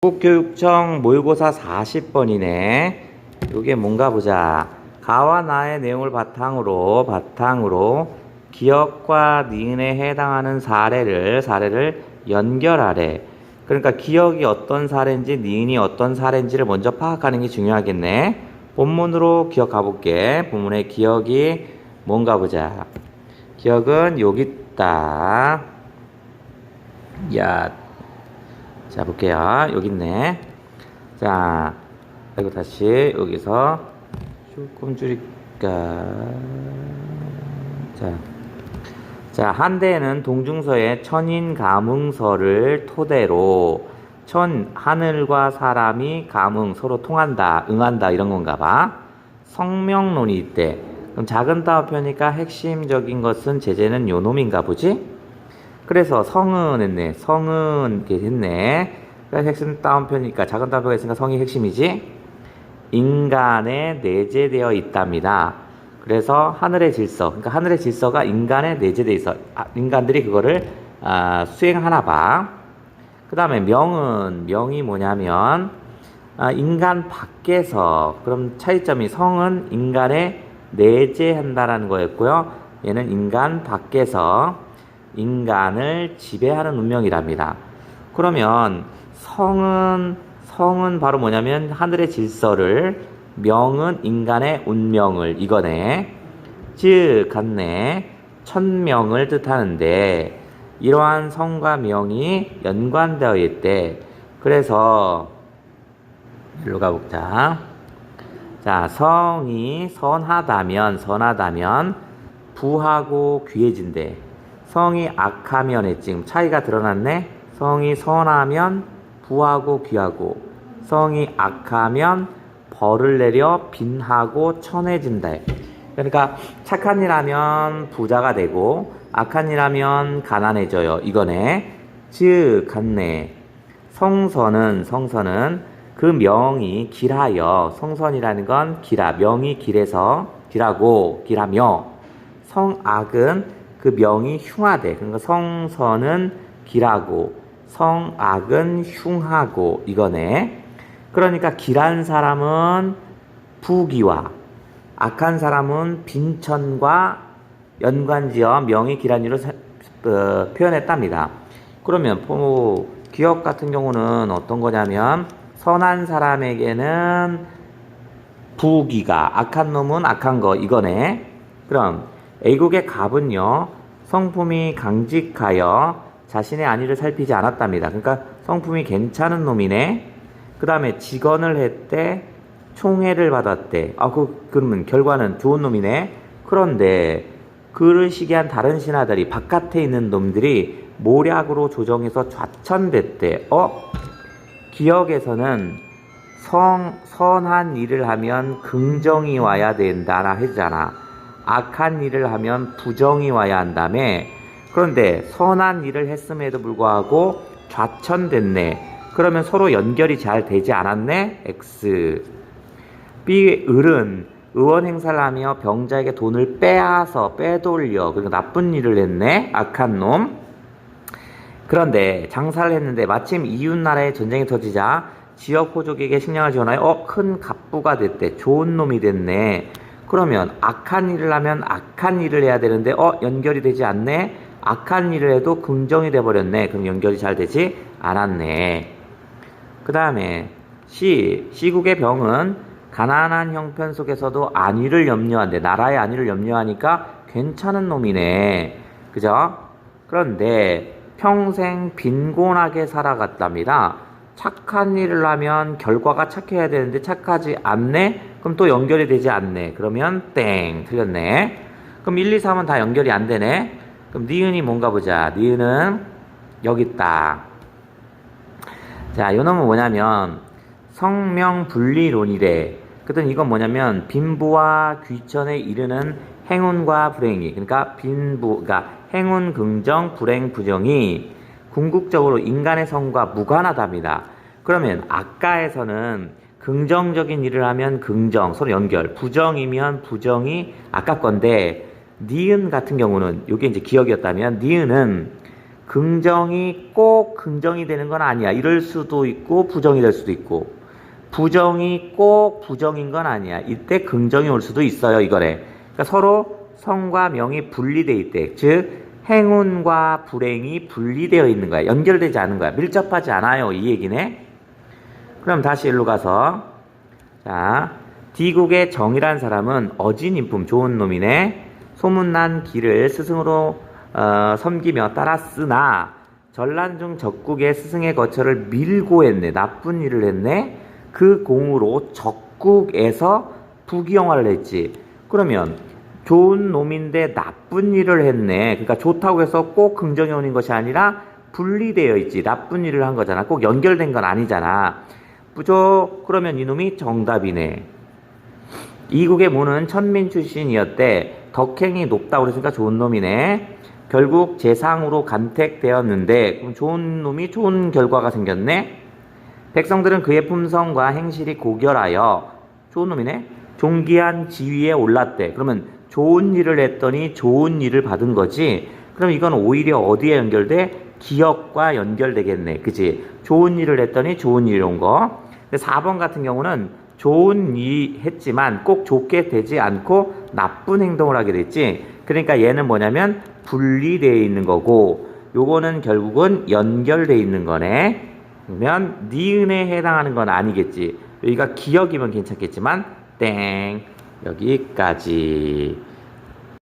국교육청 모의고사 40번이네. 이게 뭔가 보자. 가와 나의 내용을 바탕으로 바탕으로 기억과 니은에 해당하는 사례를 사례를 연결하래. 그러니까 기억이 어떤 사례인지 니은이 어떤 사례인지를 먼저 파악하는 게 중요하겠네. 본문으로 기억 가볼게. 본문의 기억이 뭔가 보자. 기억은 여기 있다. 야, 자 볼게요. 여기 있네. 자 그리고 다시 여기서 조금 줄일까? 자, 자 한대에는 동중서의 천인 가문서를 토대로 천 하늘과 사람이 감응 서로 통한다 응한다 이런 건가 봐. 성명론이 있대 그럼 작은 따옴표니까 핵심적인 것은 제재는 요 놈인가 보지 그래서 성은 했네. 성은 이렇게 했네. 그러니까 핵심 따옴표니까 작은 따옴표가 있으니까 성이 핵심이지. 인간에 내재되어 있답니다. 그래서 하늘의 질서, 그러니까 하늘의 질서가 인간에 내재되어 있어. 아, 인간들이 그거를 아, 수행하나 봐. 그 다음에 명은 명이 뭐냐면 아, 인간 밖에서 그럼 차이점이 성은 인간에 내재한다라는 거였고요. 얘는 인간 밖에서 인간을 지배하는 운명이랍니다. 그러면 성은 성은 바로 뭐냐면 하늘의 질서를 명은 인간의 운명을 이거네. 즉 같네. 천명을 뜻하는데 이러한 성과 명이 연관되어 있대. 그래서 일로 가보자. 자, 성이 선하다면 선하다면 부하고 귀해진대. 성이 악하면 에 지금 차이가 드러났네. 성이 선하면 부하고 귀하고 성이 악하면 벌을 내려 빈하고 천해진다. 그러니까 착한 일 하면 부자가 되고 악한 일 하면 가난해져요. 이거네. 즉 같네. 성선은 성선은 그 명이 길하여 성선이라는 건 길하 명이 길해서 길하고 길하며 성악은 그 명이 흉하대. 그러니까 성선은 길하고 성악은 흉하고 이거네. 그러니까 길한 사람은 부귀와 악한 사람은 빈천과 연관지어 명이 길한 이로 어, 표현했답니다. 그러면 뭐 기억 같은 경우는 어떤 거냐면 선한 사람에게는 부귀가 악한 놈은 악한 거 이거네. 그럼 A국의 갑은요, 성품이 강직하여 자신의 안위를 살피지 않았답니다. 그러니까 성품이 괜찮은 놈이네. 그 다음에 직언을 했대, 총애를 받았대. 아, 그, 그러면 결과는 좋은 놈이네. 그런데 그를 시기한 다른 신하들이 바깥에 있는 놈들이 모략으로 조정해서 좌천됐대. 어? 기억에서는 성, 선한 일을 하면 긍정이 와야 된다라 했잖아. 악한 일을 하면 부정이 와야 한다음에 그런데 선한 일을 했음에도 불구하고 좌천됐네. 그러면 서로 연결이 잘 되지 않았네. X. B 을은 의원 행사를 하며 병자에게 돈을 빼앗아 빼돌려 그러니까 나쁜 일을 했네. 악한 놈. 그런데 장사를 했는데 마침 이웃 나라에 전쟁이 터지자 지역 호족에게 식량을 지원하여 어, 큰 갑부가 됐대. 좋은 놈이 됐네. 그러면 악한 일을 하면 악한 일을 해야 되는데 어 연결이 되지 않네. 악한 일을 해도 긍정이 돼 버렸네. 그럼 연결이 잘 되지 않았네. 그 다음에 C C국의 병은 가난한 형편 속에서도 안위를 염려한대. 나라의 안위를 염려하니까 괜찮은 놈이네. 그죠? 그런데 평생 빈곤하게 살아갔답니다. 착한 일을 하면 결과가 착해야 되는데 착하지 않네? 그럼 또 연결이 되지 않네. 그러면 땡. 틀렸네. 그럼 1, 2, 3은 다 연결이 안 되네. 그럼 니은이 뭔가 보자. 니은은 여기 있다. 자, 요 놈은 뭐냐면 성명 분리론이래. 그랬더니 이건 뭐냐면 빈부와 귀천에 이르는 행운과 불행이 그러니까 빈부 그러니까 행운 긍정 불행 부정이 궁극적으로 인간의 성과 무관하답니다. 그러면 아까에서는 긍정적인 일을 하면 긍정 서로 연결 부정이면 부정이 아까 건데 니은 같은 경우는 이게 이제 기억이었다면 니은은 긍정이 꼭 긍정이 되는 건 아니야. 이럴 수도 있고 부정이 될 수도 있고 부정이 꼭 부정인 건 아니야. 이때 긍정이 올 수도 있어요. 이거래. 그러니까 서로 성과 명이 분리돼 있대. 즉 행운과 불행이 분리되어 있는 거야. 연결되지 않은 거야. 밀접하지 않아요. 이 얘기네. 그럼 다시 일로 가서 자 D국의 정이란 사람은 어진 인품 좋은 놈이네. 소문난 길을 스승으로 어, 섬기며 따랐으나 전란 중 적국의 스승의 거처를 밀고 했네. 나쁜 일을 했네. 그 공으로 적국에서 부귀영화를 했지. 그러면 좋은 놈인데 나쁜 일을 했네. 그러니까 좋다고 해서 꼭 긍정이 오는 것이 아니라 분리되어 있지. 나쁜 일을 한 거잖아. 꼭 연결된 건 아니잖아. 부족 그러면 이놈이 정답이네. 이국의 모는 천민 출신이었대. 덕행이 높다고 그랬으니까 좋은 놈이네. 결국 재상으로 간택되었는데 그럼 좋은 놈이 좋은 결과가 생겼네. 백성들은 그의 품성과 행실이 고결하여 좋은 놈이네. 존귀한 지위에 올랐대. 그러면 좋은 일을 했더니 좋은 일을 받은 거지. 그럼 이건 오히려 어디에 연결돼? 기업과 연결되겠네. 그지? 좋은 일을 했더니 좋은 일이 온 거. 근데 4번 같은 경우는 좋은 일 했지만 꼭 좋게 되지 않고 나쁜 행동을 하게 됐지. 그러니까 얘는 뭐냐면 분리되어 있는 거고 요거는 결국은 연결되어 있는 거네. 그러면 니은에 해당하는 건 아니겠지. 여기가 기억이면 괜찮겠지만 땡 여기까지